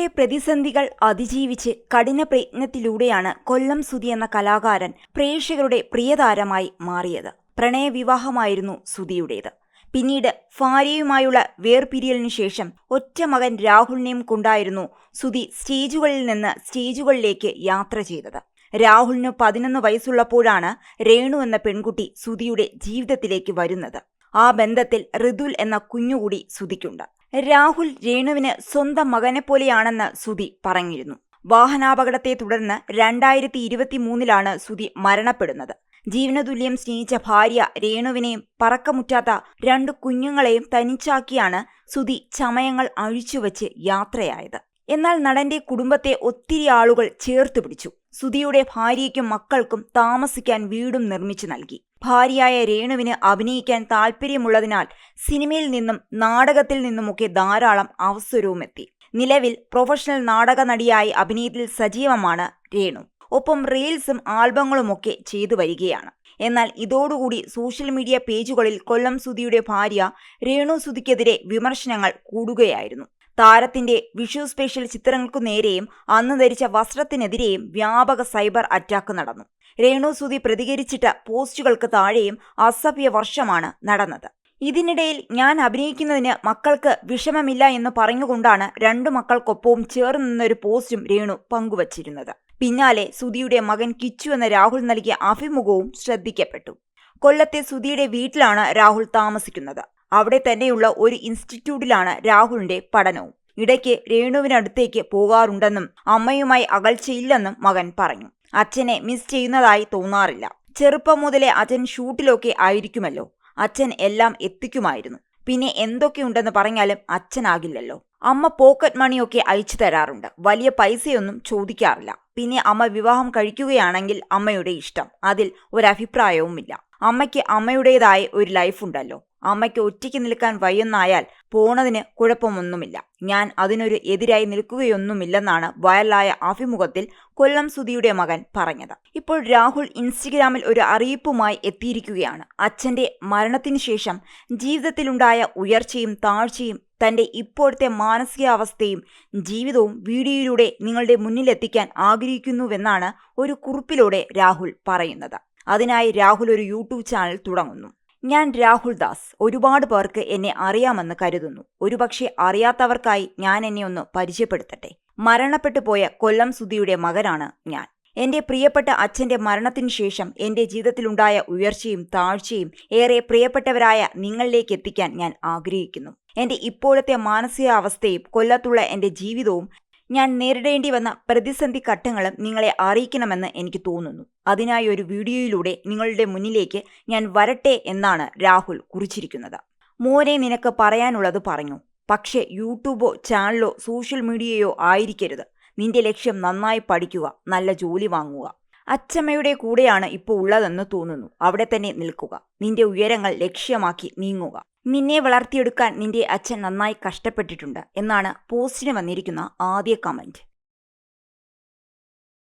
ഏറെ പ്രതിസന്ധികൾ അതിജീവിച്ച് കഠിന പ്രയത്നത്തിലൂടെയാണ് കൊല്ലം സുതി എന്ന കലാകാരൻ പ്രേക്ഷകരുടെ പ്രിയതാരമായി മാറിയത്. പ്രണയവിവാഹമായിരുന്നു സുതിയുടേത് പിന്നീട് ഭാര്യയുമായുള്ള വേർപിരിയലിനു ശേഷം ഒറ്റ മകൻ രാഹുലിനെയും കൊണ്ടായിരുന്നു സുതി സ്റ്റേജുകളിൽ നിന്ന് സ്റ്റേജുകളിലേക്ക് യാത്ര ചെയ്തത്. രാഹുലിന് പതിനൊന്ന് വയസ്സുള്ളപ്പോഴാണ് രേണു എന്ന പെൺകുട്ടി സുതിയുടെ ജീവിതത്തിലേക്ക് വരുന്നത്. ആ ബന്ധത്തിൽ ഋതുൽ എന്ന കുഞ്ഞുകൂടി സുധിക്കുണ്ട്. രാഹുൽ രേണുവിന് സ്വന്തം മകനെപ്പോലെയാണെന്ന് സുധി പറഞ്ഞിരുന്നു. വാഹനാപകടത്തെ തുടർന്ന് രണ്ടായിരത്തി ഇരുപത്തി മൂന്നിലാണ് സുധി മരണപ്പെടുന്നത്. ജീവനതുല്യം സ്നേഹിച്ച ഭാര്യ രേണുവിനെയും പറക്കമുറ്റാത്ത രണ്ടു കുഞ്ഞുങ്ങളെയും തനിച്ചാക്കിയാണ് സുധി ചമയങ്ങൾ അഴിച്ചുവെച്ച് യാത്രയായത്. എന്നാൽ നടന്റെ കുടുംബത്തെ ഒത്തിരി ആളുകൾ ചേർത്ത് പിടിച്ചു. സുധിയുടെ ഭാര്യയ്ക്കും മക്കൾക്കും താമസിക്കാൻ വീടും നിർമ്മിച്ചു നൽകി. ഭാര്യയായ രേണുവിന് അഭിനയിക്കാൻ താല്പര്യമുള്ളതിനാൽ സിനിമയിൽ നിന്നും നാടകത്തിൽ നിന്നുമൊക്കെ ധാരാളം അവസരവും എത്തി നിലവിൽ പ്രൊഫഷണൽ നാടക നടിയായി അഭിനയത്തിൽ സജീവമാണ് രേണു. ഒപ്പം റീൽസും ആൽബങ്ങളുമൊക്കെ ചെയ്തു വരികയാണ്. എന്നാൽ ഇതോടുകൂടി സോഷ്യൽ മീഡിയ പേജുകളിൽ കൊല്ലം സുധിയുടെ ഭാര്യ രേണു സുധിക്കെതിരെ വിമർശനങ്ങൾ കൂടുകയായിരുന്നു. താരത്തിന്റെ വിഷു സ്പെഷ്യൽ ചിത്രങ്ങൾക്കു നേരെയും അന്ന് ധരിച്ച വസ്ത്രത്തിനെതിരെയും വ്യാപക സൈബർ അറ്റാക്ക് നടന്നു. രേണു സുധി പ്രതികരിച്ചിട്ട പോസ്റ്റുകൾക്ക് താഴെയും അസഭ്യ വർഷമാണ് നടന്നത്. ഇതിനിടയിൽ ഞാൻ അഭിനയിക്കുന്നതിന് മക്കൾക്ക് വിഷമമില്ല എന്ന് പറഞ്ഞുകൊണ്ടാണ് രണ്ടു മക്കൾക്കൊപ്പവും ചേർന്ന് നിന്നൊരു പോസ്റ്റും രേണു പങ്കുവച്ചിരുന്നത്. പിന്നാലെ സുധിയുടെ മകൻ കിച്ചു എന്ന രാഹുൽ നൽകിയ അഭിമുഖവും ശ്രദ്ധിക്കപ്പെട്ടു. കൊല്ലത്തെ സുധിയുടെ വീട്ടിലാണ് രാഹുൽ താമസിക്കുന്നത്. അവിടെ തന്നെയുള്ള ഒരു ഇൻസ്റ്റിറ്റ്യൂട്ടിലാണ് രാഹുലിന്റെ പഠനവും. ഇടയ്ക്ക് രേണുവിനടുത്തേക്ക് പോകാറുണ്ടെന്നും അമ്മയുമായി അകൽച്ചയില്ലെന്നും മകൻ പറഞ്ഞു. അച്ഛനെ മിസ് ചെയ്യുന്നതായി തോന്നാറില്ല. ചെറുപ്പം മുതലേ അച്ഛൻ ഷൂട്ടിലൊക്കെ ആയിരിക്കുമല്ലോ. അച്ഛൻ എല്ലാം എത്തിക്കുമായിരുന്നു. പിന്നെ എന്തൊക്കെയുണ്ടെന്ന് പറഞ്ഞാലും അച്ഛനാകില്ലല്ലോ. അമ്മ പോക്കറ്റ് മണിയൊക്കെ അയച്ചു തരാറുണ്ട്. വലിയ പൈസയൊന്നും ചോദിക്കാറില്ല. പിന്നെ അമ്മ വിവാഹം കഴിക്കുകയാണെങ്കിൽ അമ്മയുടെ ഇഷ്ടം. അതിൽ ഒരഭിപ്രായവുമില്ല. അമ്മയ്ക്ക് അമ്മയുടേതായ ഒരു ലൈഫുണ്ടല്ലോ. അമ്മയ്ക്ക് ഒറ്റയ്ക്ക് നിൽക്കാൻ വയ്യെന്നായാൽ പോണതിന് കുഴപ്പമൊന്നുമില്ല. ഞാൻ അതിനൊരു എതിരായി നിൽക്കുകയൊന്നുമില്ലെന്നാണ് വയലായ അഭിമുഖത്തിൽ കൊല്ലം സുധിയുടെ മകൻ പറഞ്ഞത്. ഇപ്പോൾ രാഹുൽ ഇൻസ്റ്റഗ്രാമിൽ ഒരു അറിയിപ്പുമായി എത്തിയിരിക്കുകയാണ്. അച്ഛന്റെ മരണത്തിന് ശേഷം ജീവിതത്തിലുണ്ടായ ഉയർച്ചയും താഴ്ചയും തന്റെ ഇപ്പോഴത്തെ മാനസികാവസ്ഥയും ജീവിതവും വീഡിയോയിലൂടെ നിങ്ങളുടെ മുന്നിലെത്തിക്കാൻ ആഗ്രഹിക്കുന്നുവെന്നാണ് ഒരു കുറിപ്പിലൂടെ രാഹുൽ പറയുന്നത്. അതിനായി രാഹുൽ ഒരു യൂട്യൂബ് ചാനൽ തുടങ്ങുന്നു. ഞാൻ രാഹുൽ ദാസ്. ഒരുപാട് പേർക്ക് എന്നെ അറിയാമെന്ന് കരുതുന്നു. ഒരുപക്ഷെ അറിയാത്തവർക്കായി ഞാൻ എന്നെ ഒന്ന് പരിചയപ്പെടുത്തട്ടെ. മരണപ്പെട്ടു പോയ കൊല്ലം സുധിയുടെ മകനാണ് ഞാൻ. എന്റെ പ്രിയപ്പെട്ട അച്ഛന്റെ മരണത്തിനു ശേഷം എന്റെ ജീവിതത്തിലുണ്ടായ ഉയർച്ചയും താഴ്ചയും ഏറെ പ്രിയപ്പെട്ടവരായ നിങ്ങളിലേക്ക് എത്തിക്കാൻ ഞാൻ ആഗ്രഹിക്കുന്നു. എന്റെ ഇപ്പോഴത്തെ മാനസികാവസ്ഥയും കൊല്ലത്തുള്ള എന്റെ ജീവിതവും ഞാൻ നേരിടേണ്ടി വന്ന പ്രതിസന്ധി ഘട്ടങ്ങളും നിങ്ങളെ അറിയിക്കണമെന്ന് എനിക്ക് തോന്നുന്നു. അതിനായി ഒരു വീഡിയോയിലൂടെ നിങ്ങളുടെ മുന്നിലേക്ക് ഞാൻ വരട്ടെ എന്നാണ് രാഹുൽ കുറിച്ചിരിക്കുന്നത്. മോനെ നിനക്ക് പറയാനുള്ളത് പറഞ്ഞു. പക്ഷേ യൂട്യൂബോ ചാനലോ സോഷ്യൽ മീഡിയയോ ആയിരിക്കരുത്. നിന്റെ ലക്ഷ്യം നന്നായി പഠിക്കുക നല്ല ജോലി വാങ്ങുക. അച്ഛമ്മയുടെ കൂടെയാണ് ഇപ്പോൾ ഉള്ളതെന്ന് തോന്നുന്നു. അവിടെ തന്നെ നിൽക്കുക. നിന്റെ ഉയരങ്ങൾ ലക്ഷ്യമാക്കി നീങ്ങുക. നിന്നെ വളർത്തിയെടുക്കാൻ നിന്റെ അച്ഛൻ നന്നായി കഷ്ടപ്പെട്ടിട്ടുണ്ട് എന്നാണ് പോസ്റ്റിന് വന്നിരിക്കുന്ന ആദ്യ കമന്റ്